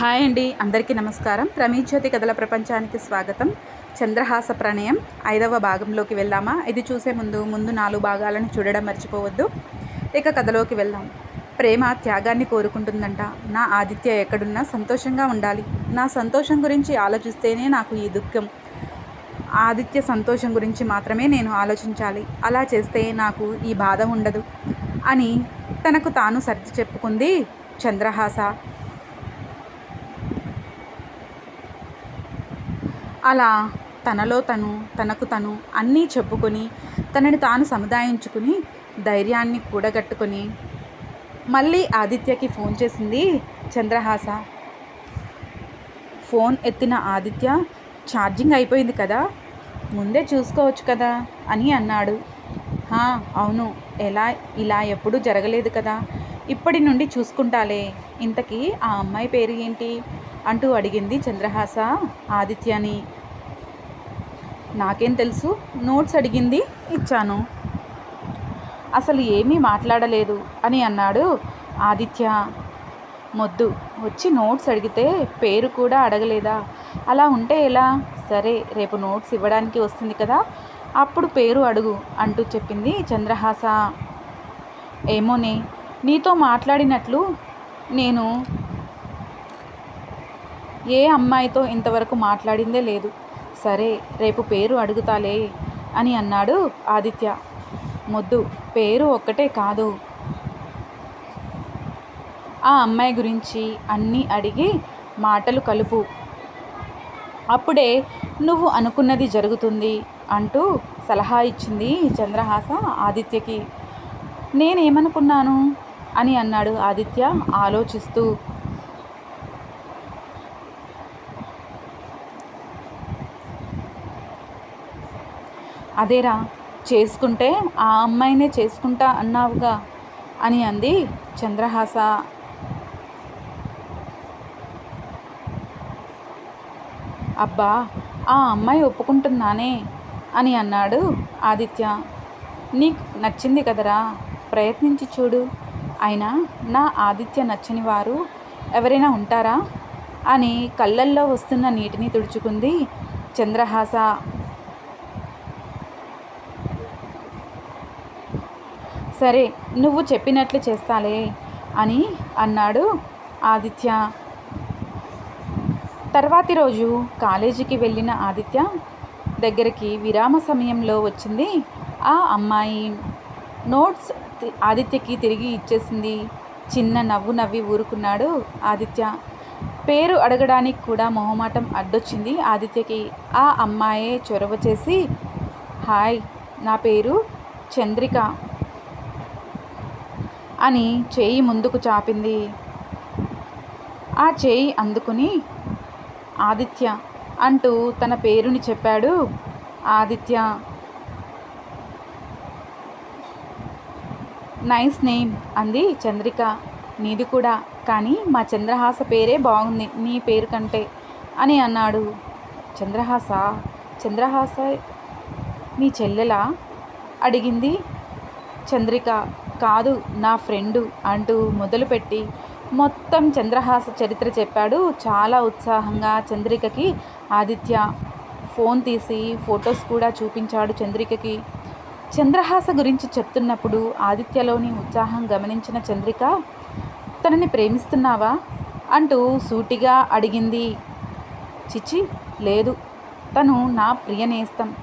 Hi అండి అందరికీ నమస్కారం. ప్రమీజ్యోతి కథల ప్రపంచానికి స్వాగతం. చంద్రహాస ప్రణయం ఐదవ భాగంలోకి వెళ్దామా? ఇది చూసే ముందు ముందు నాలుగు భాగాలను చూడడం మర్చిపోవద్దు. ఇక కథలోకి వెళ్దాం. ప్రేమ త్యాగాన్ని కోరుకుంటుందంట. నా ఆదిత్య ఎక్కడున్నా సంతోషంగా ఉండాలి. నా సంతోషం గురించి ఆలోచిస్తేనే నాకు ఈ దుఃఖం. ఆదిత్య సంతోషం గురించి మాత్రమే నేను ఆలోచించాలి. అలా చేస్తే నాకు ఈ బాధ ఉండదు. అని తనకు తాను సర్ది చెప్పుకుంది చంద్రహాస. అలా తనలో తను తనకు తను అన్నీ చెప్పుకొని తనని తాను సముదాయించుకుని ధైర్యాన్ని కూడగట్టుకొని మళ్ళీ ఆదిత్యకి ఫోన్ చేసింది చంద్రహాస. ఫోన్ ఎత్తిన ఆదిత్య ఛార్జింగ్ అయిపోయింది కదా ముందే చూసుకోవచ్చు కదా అని అన్నాడు. అవును. ఎలా ఇలా ఎప్పుడూ జరగలేదు కదా. ఇప్పటి నుండి చూసుకుంటాలే. ఇంతకీ ఆ అమ్మాయి పేరు ఏంటి? అంటూ అడిగింది చంద్రహాస. ఆదిత్యని నాకేం తెలుసు నోట్స్ అడిగింది ఇచ్చాను. అసలు ఏమీ మాట్లాడలేదు అని అన్నాడు ఆదిత్య. మొద్దు వచ్చి నోట్స్ అడిగితే పేరు కూడా అడగలేదా? అలా ఉంటే ఎలా? సరే రేపు నోట్స్ ఇవ్వడానికి వస్తుంది కదా అప్పుడు పేరు అడుగు అంటూ చెప్పింది చంద్రహాస. ఏమోనే నీతో మాట్లాడినట్లు నేను ఏ అమ్మాయితో ఇంతవరకు మాట్లాడిందే లేదు. సరే రేపు పేరు అడుగుతాలే అని అన్నాడు ఆదిత్య. మొద్దు పేరు ఒక్కటే కాదు. ఆ అమ్మాయి గురించి అన్నీ అడిగి మాటలు కలుపు. అప్పుడే నువ్వు అనుకున్నది జరుగుతుంది అంటూ సలహా ఇచ్చింది చంద్రహాస ఆదిత్యకి. నేనేమనుకున్నాను? అని అన్నాడు ఆదిత్య ఆలోచిస్తూ. అదేరా చేసుకుంటే ఆ అమ్మాయినే చేసుకుంటా అన్నావుగా అని అంది చంద్రహాస. అబ్బా ఆ అమ్మాయి ఒప్పుకుంటున్నానే అని అన్నాడు ఆదిత్య. నీకు నచ్చింది కదరా ప్రయత్నించి చూడు. అయినా నా ఆదిత్య నచ్చని వారు ఎవరైనా ఉంటారా? అని కళ్ళల్లో వస్తున్న నీటిని తుడుచుకుంది చంద్రహాస. సరే నువ్వు చెప్పినట్లు చేస్తాలే అని అన్నాడు ఆదిత్య. తర్వాతి రోజు కాలేజీకి వెళ్ళిన ఆదిత్య దగ్గరికి విరామ సమయంలో వచ్చింది. ఆ అమ్మాయి నోట్స్ ఆదిత్యకి తిరిగి ఇచ్చేసింది. చిన్న నవ్వు నవ్వి ఊరుకున్నాడు ఆదిత్య. పేరు అడగడానికి కూడా మొహమాటం అడ్డొచ్చింది ఆదిత్యకి. ఆ అమ్మాయే చొరవ చేసి హాయ్ నా పేరు చంద్రిక. అని చేయి ముందుకు చాపింది. ఆ చేయి అందుకుని ఆదిత్య అంటూ తన పేరుని చెప్పాడు ఆదిత్య. నైస్ నేమ్ అంది చంద్రిక. నీది కూడా. కానీ మా చంద్రహాస పేరే బాగుంది. నీ పేరు కంటే అని అన్నాడు. చంద్రహాస? చంద్రహాస? నీ చెల్లెలా? అడిగింది చంద్రిక. కాదు నా ఫ్రెండు అంటూ మొదలుపెట్టి మొత్తం చంద్రహాస చరిత్ర చెప్పాడు. చాలా ఉత్సాహంగా చంద్రికకి ఆదిత్య ఫోన్ తీసి ఫొటోస్ కూడా చూపించాడు చంద్రికకి. చంద్రహాస గురించి చెప్తున్నప్పుడు ఆదిత్యలోని ఉత్సాహం గమనించిన చంద్రిక తనని ప్రేమిస్తున్నావా? అంటూ సూటిగా అడిగింది. చిచి లేదు. తను నా ప్రియ నేస్తం.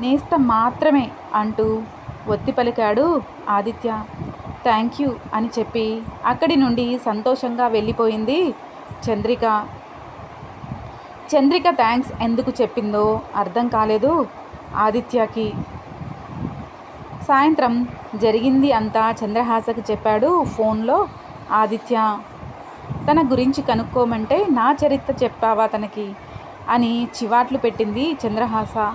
నేస్తం మాత్రమే అంటూ ఒత్తి పలికాడు ఆదిత్య. థ్యాంక్ యూ అని చెప్పి అక్కడి నుండి సంతోషంగా వెళ్ళిపోయింది చంద్రిక. చంద్రిక థ్యాంక్స్ ఎందుకు చెప్పిందో అర్థం కాలేదు ఆదిత్యకి. సాయంత్రం జరిగింది అంతా చంద్రహాసకి చెప్పాడు ఫోన్లో ఆదిత్య. తన గురించి కనుక్కోమంటే నా చరిత్ర చెప్పావా తనకి అని చివాట్లు పెట్టింది చంద్రహాస.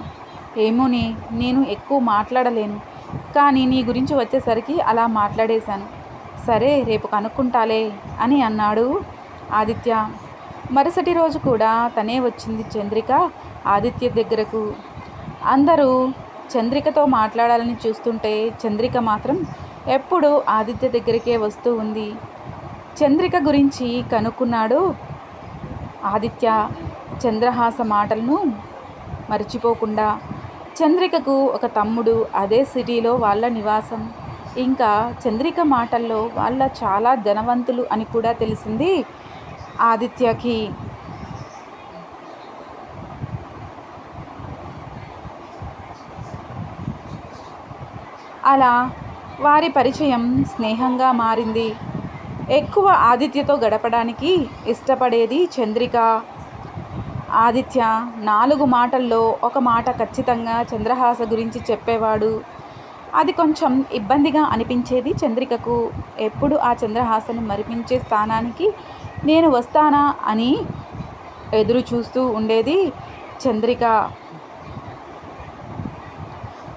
ఏమోని నేను ఎక్కువ మాట్లాడలేను. కానీ నీ గురించి వచ్చేసరికి అలా మాట్లాడేశాను. సరే రేపు కనుక్కుంటాలే అని అన్నాడు ఆదిత్య. మరుసటి రోజు కూడా తనే వచ్చింది చంద్రిక ఆదిత్య దగ్గరకు. అందరూ చంద్రికతో మాట్లాడాలని చూస్తుంటే చంద్రిక మాత్రం ఎప్పుడూ ఆదిత్య దగ్గరికే వస్తూ ఉంది. చంద్రిక గురించి కనుక్కున్నాడు ఆదిత్య. చంద్రహాస మాటలను మర్చిపోకుండా చంద్రికకు ఒక తమ్ముడు అదే సిటీలో వాళ్ళ నివాసం. ఇంకా చంద్రిక మాటల్లో వాళ్ళ చాలా ధనవంతులు అని కూడా తెలిసింది ఆదిత్యకి. అలా వారి పరిచయం స్నేహంగా మారింది. ఎక్కువ ఆదిత్యతో గడపడానికి ఇష్టపడేది చంద్రిక. ఆదిత్య నాలుగు మాటల్లో ఒక మాట ఖచ్చితంగా చంద్రహాస గురించి చెప్పేవాడు. అది కొంచెం ఇబ్బందిగా అనిపించేది చంద్రికకు. ఎప్పుడు ఆ చంద్రహాసను మరిపించే స్థానానికి నేను వస్తానా అని ఎదురు చూస్తూ ఉండేది చంద్రిక.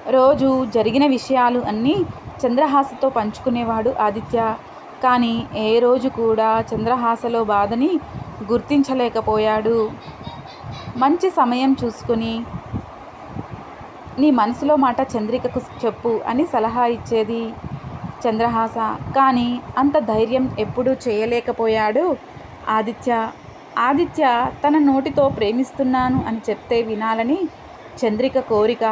రోజు జరిగిన విషయాలు అన్నీ చంద్రహాసతో పంచుకునేవాడు ఆదిత్య. కానీ ఏ రోజు కూడా చంద్రహాసలో బాధని గుర్తించలేకపోయాడు. మంచి సమయం చూసుకుని నీ మనసులో మాట చంద్రికకు చెప్పు అని సలహా ఇచ్చేది చంద్రహాస. కానీ అంత ధైర్యం ఎప్పుడూ చేయలేకపోయాడు ఆదిత్య. ఆదిత్య తన నోటితో ప్రేమిస్తున్నాను అని చెప్తే వినాలని చంద్రిక కోరిక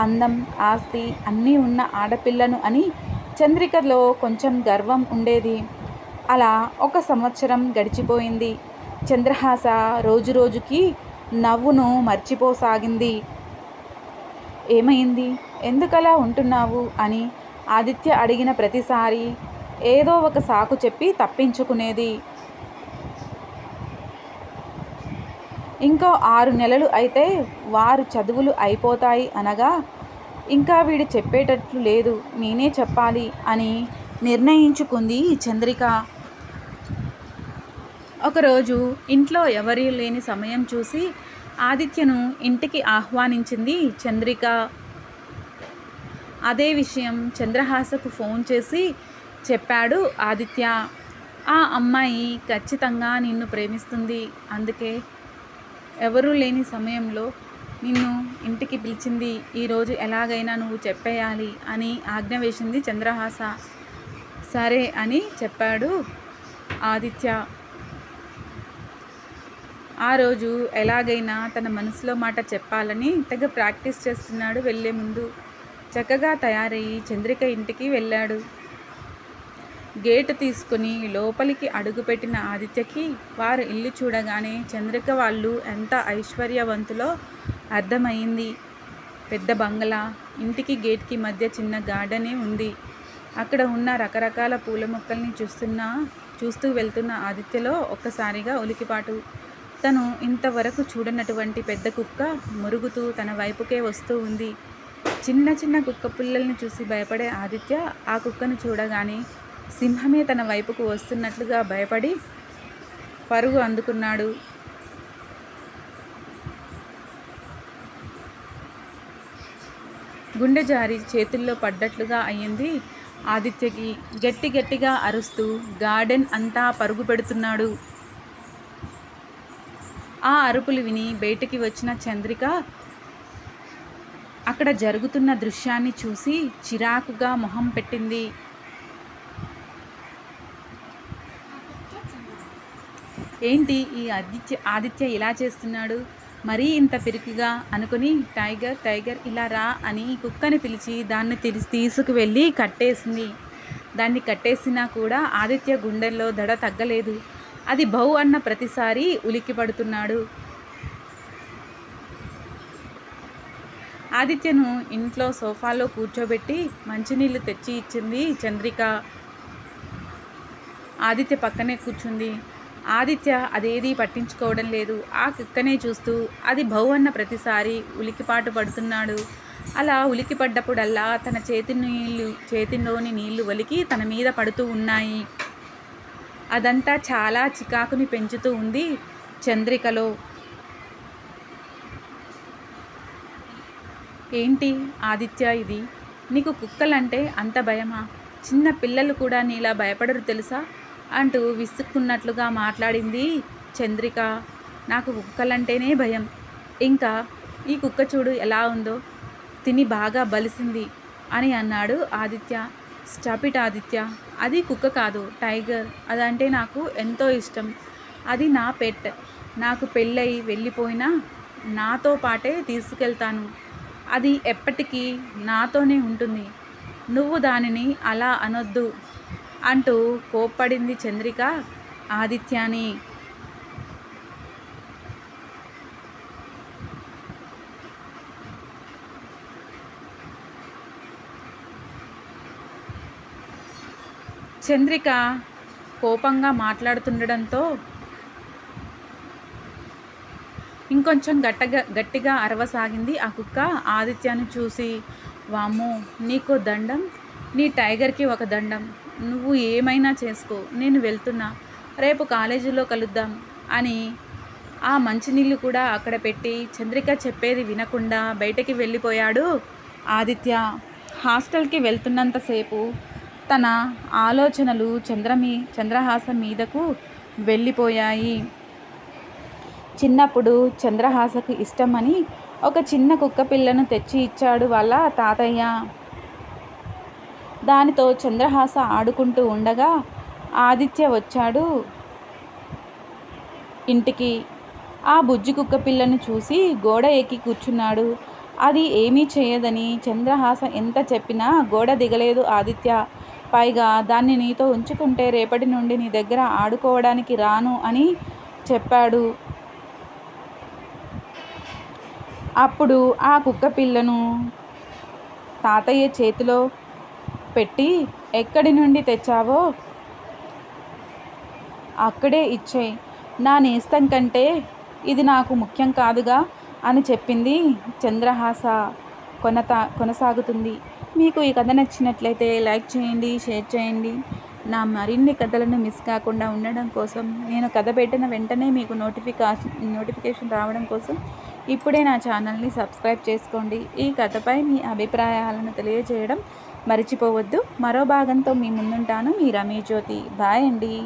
అందం ఆస్తి అన్నీ ఉన్న ఆడపిల్లను అని చంద్రికలో కొంచెం గర్వం ఉండేది. అలా ఒక సంవత్సరం గడిచిపోయింది. చంద్రహాస రోజు రోజుకి నవ్వును మర్చిపోసాగింది. ఏమైంది? ఎందుకలా ఉంటున్నావు? అని ఆదిత్య అడిగిన ప్రతిసారి ఏదో ఒక సాకు చెప్పి తప్పించుకునేది. ఇంకో ఆరు నెలలు అయితే వారు చదువులు అయిపోతాయి అనగా ఇంకా వీడు చెప్పేటట్లు లేదు నేనే చెప్పాలి అని నిర్ణయించుకుంది చంద్రిక. ఒకరోజు ఇంట్లో ఎవరి లేని సమయం చూసి ఆదిత్యను ఇంటికి ఆహ్వానించింది చంద్రిక. అదే విషయం చంద్రహాసకు ఫోన్ చేసి చెప్పాడు ఆదిత్య. ఆ అమ్మాయి ఖచ్చితంగా నిన్ను ప్రేమిస్తుంది. అందుకే ఎవరూ లేని సమయంలో నిన్ను ఇంటికి పిలిచింది. ఈరోజు ఎలాగైనా నువ్వు చెప్పేయాలి అని ఆజ్ఞ వేసింది చంద్రహాస. సరే అని చెప్పాడు ఆదిత్య. ఆ రోజు ఎలాగైనా తన మనసులో మాట చెప్పాలని తెగ ప్రాక్టీస్ చేస్తున్నాడు. వెళ్ళే ముందు చక్కగా తయారయ్యి చంద్రిక ఇంటికి వెళ్ళాడు. గేటు తీసుకుని లోపలికి అడుగుపెట్టిన ఆదిత్యకి వారు ఇల్లు చూడగానే చంద్రిక వాళ్ళు ఎంత ఐశ్వర్యవంతులో అర్థమైంది పెద్ద బంగ్లా ఇంటికి గేట్కి మధ్య చిన్న గార్డెనే ఉంది. అక్కడ ఉన్న రకరకాల పూల మొక్కల్ని చూస్తున్నా చూస్తూ వెళ్తున్న ఆదిత్యలో ఒక్కసారిగా ఉలికిపాటు తను ఇంతవరకు చూడనటువంటి పెద్ద కుక్క మురుగుతూ తన వైపుకే వస్తూ ఉంది. చిన్న చిన్న కుక్క పిల్లల్ని చూసి భయపడే ఆదిత్య ఆ కుక్కను చూడగానే సింహమే తన వైపుకు వస్తున్నట్లుగా భయపడి పరుగు అందుకున్నాడు. గుండె జారి చేతుల్లో పడ్డట్లుగా అయ్యింది ఆదిత్యకి. గట్టి గట్టిగా అరుస్తూ గార్డెన్ అంతా పరుగు పెడుతున్నాడు. ఆ అరుపులు విని బయటికి వచ్చిన చంద్రిక అక్కడ జరుగుతున్న దృశ్యాన్ని చూసి చిరాకుగా మొహం పెట్టింది. ఏంటి ఈ ఆదిత్య ఆదిత్య ఇలా చేస్తున్నాడు? మరీ ఇంత పిరికిగా అనుకుని టైగర్ టైగర్ ఇలా రా అని కుక్కని పిలిచి దాన్ని తెలిసి తీసుకువెళ్ళి కట్టేసింది. దాన్ని కట్టేసినా కూడా ఆదిత్య గుండెల్లో దడ తగ్గలేదు. అది బహు అన్న ప్రతిసారి ఉలిక్కి పడుతున్నాడు ఆదిత్యను ఇంట్లో సోఫాలో కూర్చోబెట్టి మంచినీళ్ళు తెచ్చి ఇచ్చింది చంద్రిక. ఆదిత్య పక్కనే కూర్చుంది. ఆదిత్య అదేది పట్టించుకోవడం లేదు. ఆ కుక్కనే చూస్తూ అది బౌ అన్న ప్రతిసారి ఉలికిపాటు పడుతున్నాడు. అలా ఉలికి పడ్డప్పుడల్లా తన చేతి నీళ్ళు చేతిలోని నీళ్ళు ఒలికి తన మీద పడుతూ ఉన్నాయి. అదంతా చాలా చికాకుని పెంచుతూ ఉంది చంద్రికలో. ఏంటి ఆదిత్య ఇది? నీకు కుక్కలంటే అంత భయమా? చిన్న పిల్లలు కూడా నీలా భయపడరు తెలుసా? అంటూ విసుక్కున్నట్లుగా మాట్లాడింది చంద్రిక. నాకు కుక్కలంటేనే భయం. ఇంకా ఈ కుక్క చూడు ఎలా ఉందో? తిని బాగా బలిసింది అని అన్నాడు ఆదిత్య. స్టాపిట్ ఆదిత్య. అది కుక్క కాదు టైగర్ అదంటే నాకు ఎంతో ఇష్టం. అది నా పెట్ నాకు పెళ్ళై వెళ్ళిపోయినా నాతో పాటే తీసుకెళ్తాను. అది ఎప్పటికీ నాతోనే ఉంటుంది. నువ్వు దానిని అలా అనొద్దు అంటూ కోప్పడింది చంద్రిక ఆదిత్యాని. చంద్రిక కోపంగా మాట్లాడుతుండడంతో ఇంకొంచెం గట్టగా గట్టిగా అరవసాగింది ఆ కుక్క. ఆదిత్యాన్ని చూసి వామ్మో నీకు దండం? నీ టైగర్కి ఒక దండం. నువ్వు ఏమైనా చేసుకో. నేను వెళ్తున్నా. రేపు కాలేజీలో కలుద్దాం అని ఆ మంచినీళ్ళు కూడా అక్కడ పెట్టి చంద్రిక చెప్పేది వినకుండా బయటకి వెళ్ళిపోయాడు ఆదిత్య. హాస్టల్కి వెళ్తున్నంతసేపు తన ఆలోచనలు చంద్రమి చంద్రహాసం మీదకు వెళ్ళిపోయాయి. చిన్నప్పుడు చంద్రహాసకు ఇష్టమని ఒక చిన్న కుక్క పిల్లను తెచ్చి ఇచ్చాడు వాళ్ళ తాతయ్య. దానితో చంద్రహాస ఆడుకుంటూ ఉండగా ఆదిత్య వచ్చాడు. ఇంటికి ఆ బుజ్జి కుక్క పిల్లను చూసి గోడ ఎక్కి కూర్చున్నాడు. అది ఏమీ చేయదని చంద్రహాస ఎంత చెప్పినా గోడ దిగలేదు ఆదిత్య. పైగా దాన్ని నీతో ఉంచుకుంటే రేపటి నుండి నీ దగ్గర ఆడుకోవడానికి రాను అని చెప్పాడు. అప్పుడు ఆ కుక్క పిల్లను తాతయ్య చేతిలో పెట్టి ఎక్కడి నుండి తెచ్చావో అక్కడే ఇచ్చేయి నా నేస్తం కంటే ఇది నాకు ముఖ్యం కాదుగా అని చెప్పింది చంద్రహాస కొనత కొనసాగుతుంది. మీకు ఈ కథ నచ్చినట్లయితే లైక్ చేయండి షేర్ చేయండి. నా మరిన్ని కథలను మిస్ కాకుండా ఉండడం కోసం నేను కథ పెట్టిన వెంటనే మీకు నోటిఫికేషన్ నోటిఫికేషన్ రావడం కోసం ఇప్పుడే నా ఛానల్ని సబ్స్క్రైబ్ చేసుకోండి. ఈ కథపై మీ అభిప్రాయాలను తెలియజేయడం మర్చిపోవద్దు. మరో భాగంతో మీ ముందుంటాను. మీ రమేష్ జ్యోతి బాయ్ అండి.